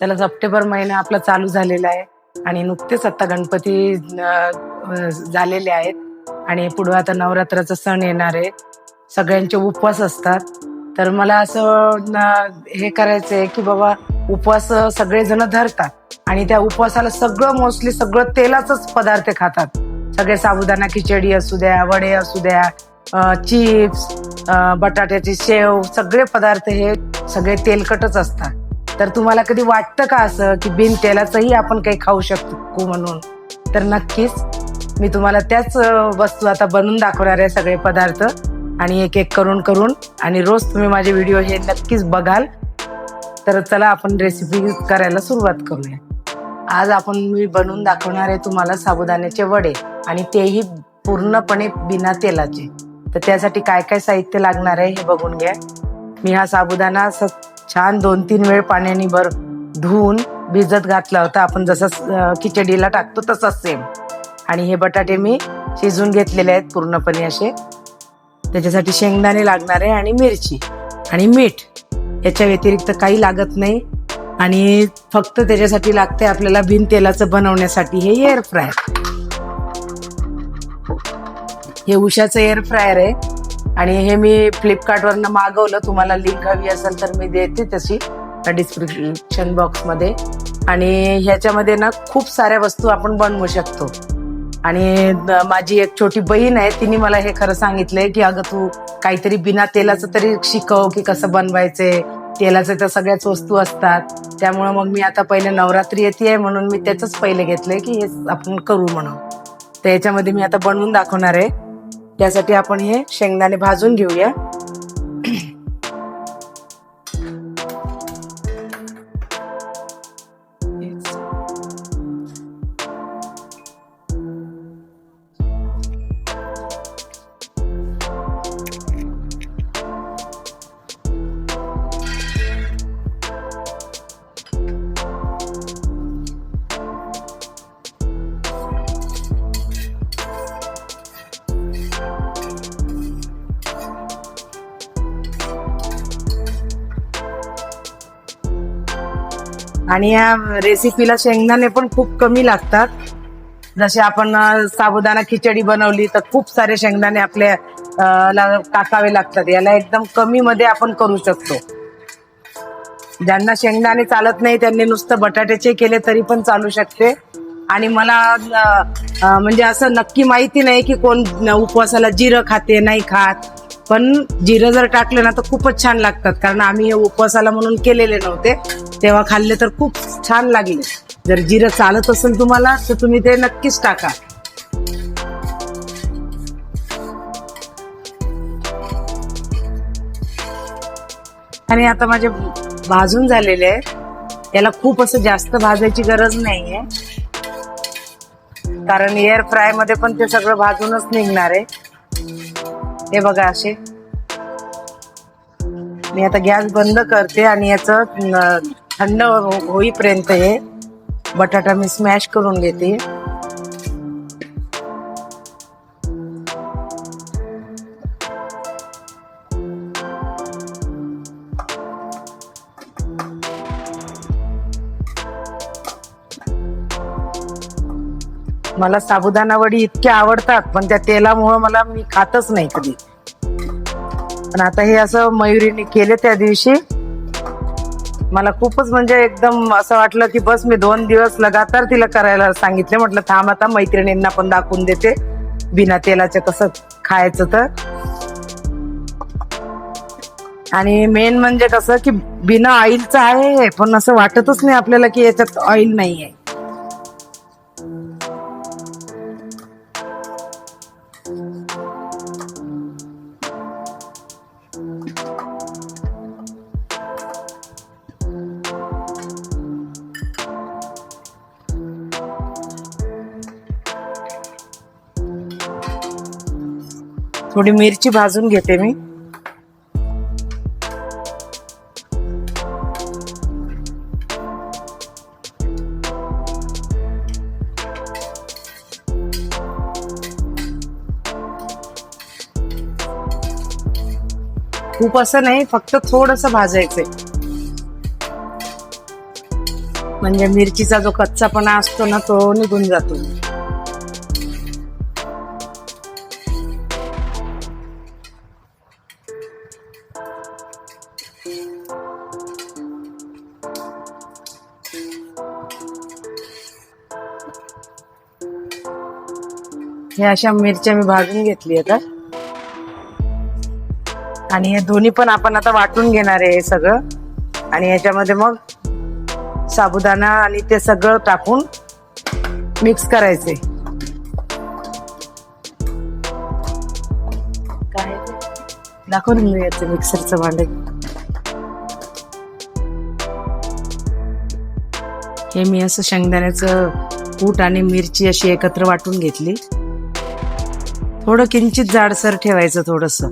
त्याला सप्टेंबर महिना आपला चालू झालेला आहे आणि नुकतेच आता गणपती झालेले आहेत. आणि पुढं आता नवरात्राचा सण येणार आहे. सगळ्यांचे उपवास असतात. तर मला असं हे करायचंय की बाबा उपवास सगळेजण धरतात. आणि त्या उपवासाला सगळं मोस्टली सगळं तेलाचंच पदार्थ खातात. सगळे साबुदाणा खिचडी असू द्या वडे असू द्या चिप्स बटाट्याची शेव सगळे पदार्थ हे सगळे तेलकटच असतात. तर तुम्हाला कधी वाटतं का असं की बिन तेलाचंही आपण काही खाऊ शकतो म्हणून? तर नक्कीच मी तुम्हाला त्याच वस्तू आता बनवून दाखवणार आहे सगळे पदार्थ. आणि एक एक करून करून आणि रोज तुम्ही माझे व्हिडिओ हे नक्कीच बघाल. तर चला आपण रेसिपी करायला सुरुवात करूया. आज आपण मी बनवून दाखवणार आहे तुम्हाला साबुदाण्याचे वडे आणि तेही पूर्णपणे बिना तेलाचे. तर त्यासाठी काय काय साहित्य लागणार आहे हे बघून घ्या. मी हा साबुदाणा असं छान दोन तीन वेळ पाण्याने भर धुवून भिजत घातला होता. आपण जसं खिचडीला टाकतो तसंच सेम आणि हे बटाटे मी शिजून घेतलेले आहेत पूर्णपणे असे. त्याच्यासाठी शेंगदाणे लागणार आहे आणि मिरची आणि मीठ. याच्या व्यतिरिक्त काही लागत नाही. आणि फक्त त्याच्यासाठी लागते आपल्याला बिन तेलाचं बनवण्यासाठी हे एअर फ्रायर हे उषाचं एअर फ्रायर आहे. आणि हे मी फ्लिपकार्टवरनं मागवलं. तुम्हाला लिंक हवी असेल तर मी देते तशी डिस्क्रिप्शन बॉक्समध्ये आणि ह्याच्यामध्ये ना खूप साऱ्या वस्तू आपण बनवू शकतो. आणि माझी एक छोटी बहीण आहे तिने मला हे खरं सांगितलंय की अगं तू काहीतरी बिना तेलाचं तरी शिकव की कसं बनवायचंय तेलाचे तर सगळ्याच वस्तू असतात. त्यामुळे मग मी आता पहिले नवरात्री येते आहे म्हणून मी त्याच पहिले घेतलंय की हे आपण करू म्हणून. तर याच्यामध्ये मी आता बनवून दाखवणार आहे. त्यासाठी आपण हे शेंगदाणे भाजून घेऊया. आणि या रेसिपीला शेंगदाणे पण खूप कमी लागतात. जसे आपण साबुदाणा खिचडी बनवली तर खूप सारे शेंगदाणे आपल्या ला टाकावे लागतात. याला एकदम कमी मध्ये आपण करू शकतो. ज्यांना शेंगदाणे चालत नाही त्यांनी नुसतं बटाट्याचे केले तरी पण चालू शकते. आणि मला म्हणजे असं नक्की माहिती नाही की कोण उपवासाला जिरं खाते नाही खात. पण जिरं जर टाकलं ना तर खूपच छान लागतात. कारण आम्ही हे उपवासाला म्हणून केलेले नव्हते. तेव्हा खाल्ले तर खूप छान लागले. जर जिरं चालत असेल तुम्हाला तर तुम्ही ते नक्कीच टाका. आणि आता माझे भाजून झालेले आहे याला खूप असं जास्त भाजायची गरज नाहीये. कारण एअर फ्रायमध्ये पण ते सगळं भाजूनच निघणार आहे. हे बघा असे. मी आता गॅस बंद करते आणि याचं थंड हो- होईपर्यंत हे बटाटा मी स्मॅश करून घेते. मला साबुदाणा वडी इतक्या आवडतात पण त्या तेलामुळं मला मी खातच नाही कधी. पण आता हे असं मयुरीने केले त्या दिवशी. मला खूपच म्हणजे एकदम असं वाटलं की बस मी दोन दिवस लगातार तिला करायला सांगितले. म्हटलं थांब आता मैत्रिणींना पण दाखवून देते. बिना तेलाचं कसं खायचं तर. आणि मेन म्हणजे कसं की बिना ऑइलचं आहे हे, पण असं वाटतच नाही आपल्याला की याच्यात ऑइल नाही आहे थोडी मिरची भाजून घेते मी. खूप असं नाही फक्त थोडस भाजायचंय. म्हणजे मिरचीचा जो कच्चापणा असतो ना तो निघून जातो. हे अशा मिरच्या मी भाजून घेतली आता. आणि हे दोन्ही पण आपण आता वाटून घेणार आहे हे सगळं. आणि याच्यामध्ये मग साबुदाणा आणि ते सगळं टाकून मिक्स करायचे. काय? दाखवून घेऊयाचं याचं मिक्सरचं भांडे. हे मी असं शेंगदाण्याचं कूट आणि मिरची अशी एकत्र वाटून घेतली. थोडं किंचित जाडसर ठेवायचं थोडस.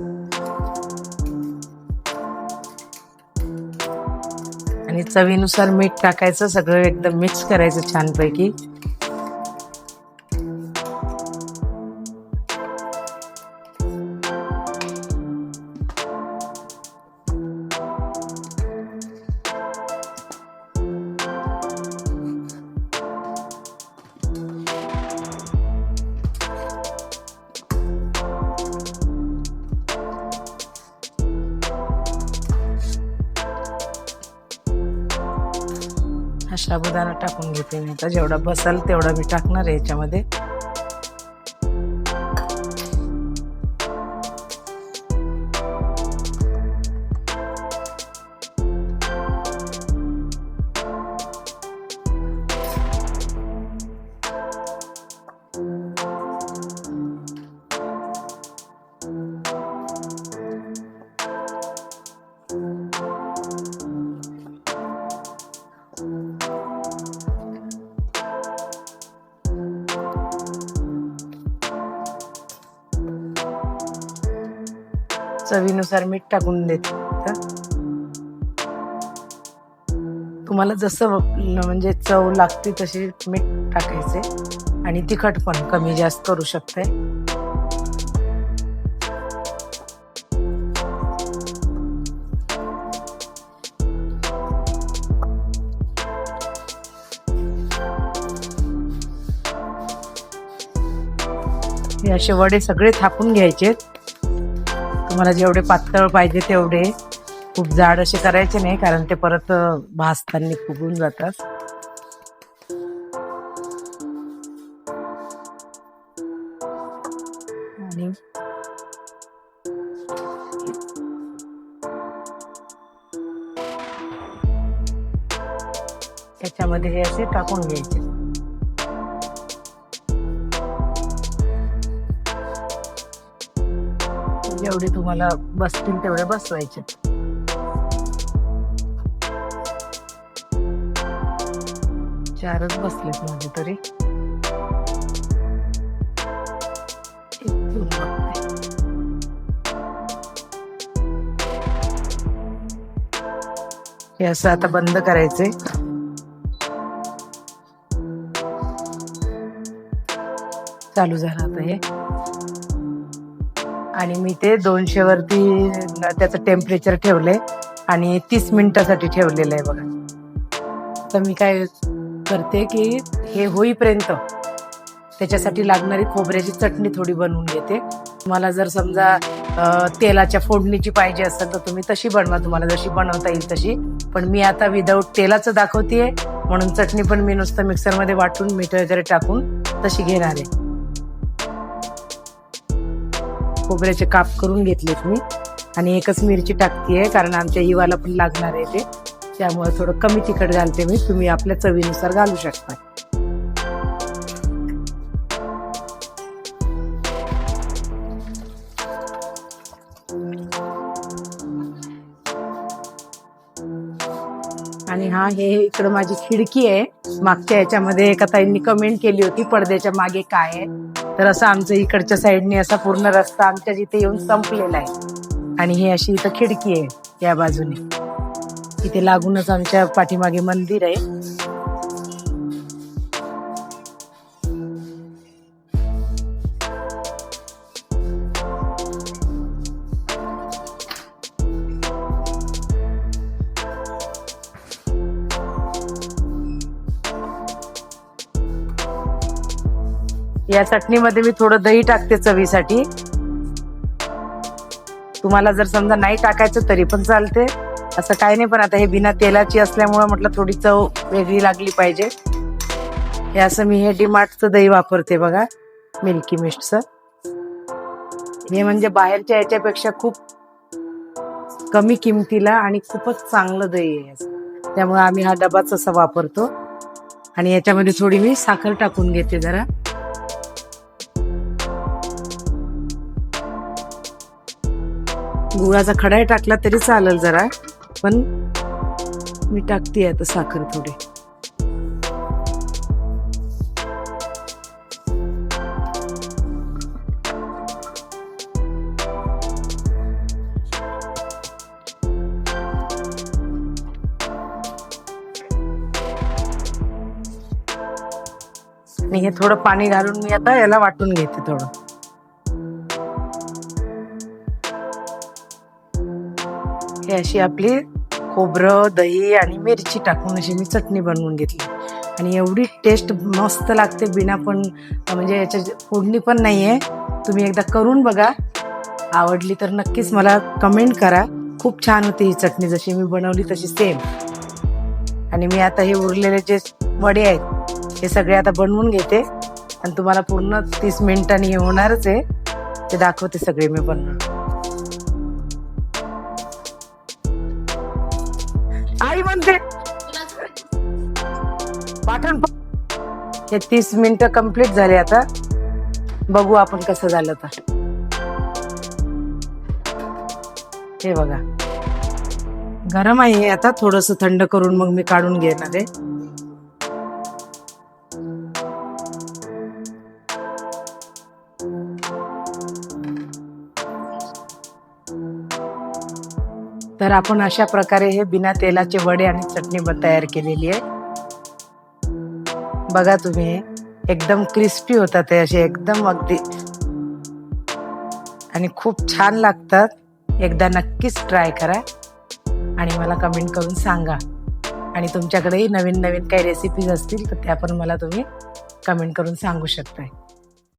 आणि चवीनुसार मीठ टाकायचं सगळं एकदम मिक्स करायचं छानपैकी. साबुदाणा टाकून घेते मी. आता जेवढा बसल तेवढा मी टाकणार आहे याच्यामध्ये. चवीनुसार मीठ टाकून देते. तुम्हाला जसं म्हणजे चव लागते तशी मीठ टाकायचे. आणि तिखट पण कमी जास्त करू शकते. हे असे वडे सगळे थापून घ्यायचे. तुम्हाला जेवढे पातळ पाहिजे तेवढे. खूप जाड असे करायचे नाही कारण ते परत भाजताना फुगून जातात. आणि त्याच्यामध्ये हे असे टाकून घ्यायचे. जेवढे तुम्हाला बसतील तेवढे बसवायचे. चारच बसलेत माझे तरी. हे असं आता बंद करायचंय. चालू झालं आता हे. आणि मी ते दोनशे वरती त्याचं टेम्परेचर ठेवलंय आणि तीस मिनिटासाठी ठेवलेलं आहे बघा. तर मी काय करते की हे होईपर्यंत त्याच्यासाठी लागणारी खोबऱ्याची चटणी थोडी बनवून घेते. तुम्हाला जर समजा तेलाच्या फोडणीची पाहिजे असेल तर तुम्ही तशी बनवा. तुम्हाला जशी बनवता येईल तशी. पण मी आता विदाऊट तेलाचं दाखवतेय. म्हणून चटणी पण मी नुसतं मिक्सरमध्ये वाटून मीठ वगैरे टाकून तशी घेणार आहे. खोबऱ्याचे काप करून घेतलेत मी. आणि एकच मिरची टाकतीये कारण आमच्या इवाला पण लागणार आहे ते. त्यामुळे थोडं कमी तिखट घालते मी. तुम्ही आपल्या चवीनुसार घालू शकता. आणि हा हे इकडं माझी खिडकी आहे. मागच्या याच्यामध्ये एका ताईंनी कमेंट केली होती पडद्याच्या मागे काय आहे. तर असं आमचं इकडच्या साईडने असा पूर्ण रस्ता आमच्या जिथे येऊन संपलेला आहे. आणि ही अशी इथं खिडकी आहे या बाजूने. इथे लागूनच आमच्या पाठीमागे मंदिर आहे. या चटणीमध्ये मी थोडं दही टाकते चवीसाठी. तुम्हाला जर समजा नाही टाकायचं तरी पण चालते. असं काही नाही पण आता हे बिना तेलाची असल्यामुळं म्हटलं थोडी चव वेगळी लागली पाहिजे. हे असं मी हे डिमार्टचं दही वापरते बघा मिल्की मिस्टचं. हे म्हणजे बाहेरच्या याच्यापेक्षा खूप कमी किमतीला आणि खूपच चांगलं दही आहे त्यामुळे आम्ही हा डबाच असा वापरतो. आणि याच्यामध्ये थोडी मी साखर टाकून घेते जरा. गुळाचा खडाही टाकला तरी चालेल जरा पण मी टाकते आता साखर थोडी. आणि हे थोडं पाणी घालून मी आता याला वाटून घेते थोडं. हे अशी आपली खोबरं दही आणि मिरची टाकून अशी मी चटणी बनवून घेतली. आणि एवढी टेस्ट मस्त लागते बिना पण म्हणजे याच्या फोडणी पण नाही आहे तुम्ही एकदा करून बघा. आवडली तर नक्कीच मला कमेंट करा. खूप छान होती ही चटणी जशी मी बनवली तशी सेम आणि मी आता हे उरलेले जे वडे आहेत हे सगळे आता बनवून घेते. आणि तुम्हाला पूर्ण तीस मिनिटांनी हे होणारच आहे. ते दाखवते सगळे मी बनवून आई म्हणते पाठण हे तीस मिनिटं कंप्लीट झाले आता. बघू आपण कसं झालं तर. हे बघा. गरम आहे आता थोडस थंड करून मग मी काढून घेणार आहे. तर आपण अशा प्रकारे हे बिना तेलाचे वडे आणि चटणी पण तयार केलेली आहे. बघा तुम्ही एकदम क्रिस्पी होतात ते असे एकदम अगदी. आणि खूप छान लागतात. एकदा नक्कीच ट्राय करा आणि मला कमेंट करून सांगा. आणि तुमच्याकडेही नवीन नवीन काही रेसिपीज असतील तर त्या पण मला तुम्ही कमेंट करून सांगू शकताय.